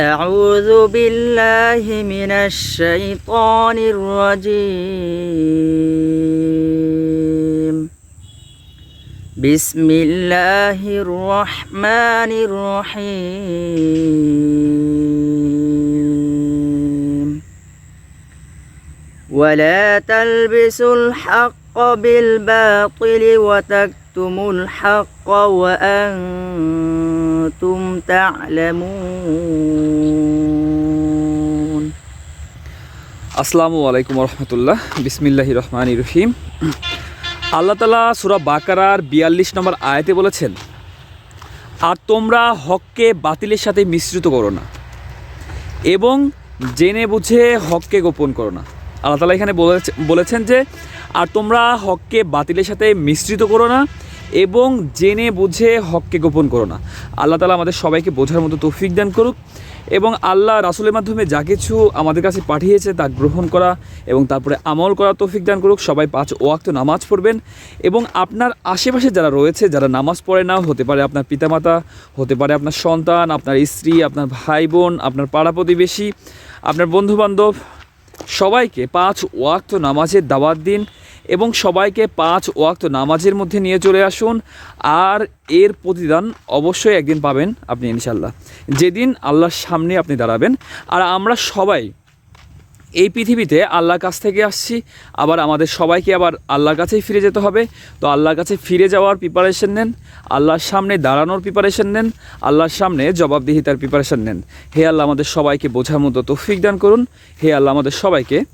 أعوذ بالله من الشيطان الرجيم. بسم الله الرحمن الرحيم. ولا تلبسوا الحق بالباطل وتكتموا الحق وأنتم تعلمون আসসালামু আলাইকুম রহমতুল্লাহ বিসমিল্লাহ রহমান রহিম আল্লাহ তালা সুরা বাকারার বিয়াল্লিশ নম্বর আয়াতে বলেছেন আর তোমরা হককে বাতিলের সাথে মিশ্রিত করো না এবং জেনে বুঝে হককে গোপন করো না আল্লাহ তালা এখানে বলেছে- বলেছেন যে, আর তোমরা হককে বাতিলের সাথে মিশ্রিত করো না এবং জেনে বুঝে হককে গোপন করো না। আল্লাহ তালা আমাদের সবাইকে বোঝার মতো তৌফিক দান করুক এবং আল্লাহ রাসুলের মাধ্যমে যা কিছু আমাদের কাছে পাঠিয়েছে তা গ্রহণ করা এবং তারপরে আমল করা তৌফিক দান করুক। সবাই পাঁচ ওয়াক্ত নামাজ পড়বেন এবং আপনার আশেপাশে যারা রয়েছে, যারা নামাজ পড়ে না, হতে পারে আপনার পিতামাতা, হতে পারে আপনার সন্তান, আপনার স্ত্রী, আপনার ভাই বোন আপনার পাড়া প্রতিবেশী, আপনার বন্ধুবান্ধব সবাইকে পাঁচ ওয়াক্ত নামাজের দাওয়াত দিন এবং সবাইকে পাঁচ ওয়াক্ত নামাজের মধ্যে নিয়ে চলে আসুন। আর এর প্রতিদান অবশ্যই একদিন পাবেন আপনি ইনশাল্লাহ যেদিন আল্লাহর সামনে আপনি দাঁড়াবেন। আর আমরা সবাই এই পৃথিবীতে আল্লাহর কাছ থেকে আসছি, আবার আমাদের সবাইকে আবার আল্লাহর কাছেই ফিরে যেতে হবে। তো আল্লাহর কাছে ফিরে যাওয়ার প্রিপারেশন নেন, আল্লাহর সামনে দাঁড়ানোর প্রিপারেশন নেন, আল্লাহর সামনে জবাবদিহিতার প্রিপারেশন নেন। হে আল্লাহ, আমাদের সবাইকে বোঝার মতো তৌফিক দান করুন। হে আল্লাহ, আমাদের সবাইকে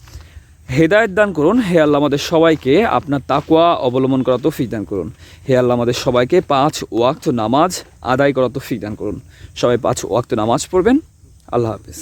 হেদায়ত দান করুন। হে আল্লাহ, আমাদের সবাইকে আপনার তাকওয়া অবলম্বন করা তৌফিক দান করুন। হে আল্লাহ, আমাদের সবাইকে পাঁচ ওয়াক্ত নামাজ আদায় করা তৌফিক দান করুন। সবাই পাঁচ ওয়াক্ত নামাজ পড়বেন। আল্লাহ হাফিজ।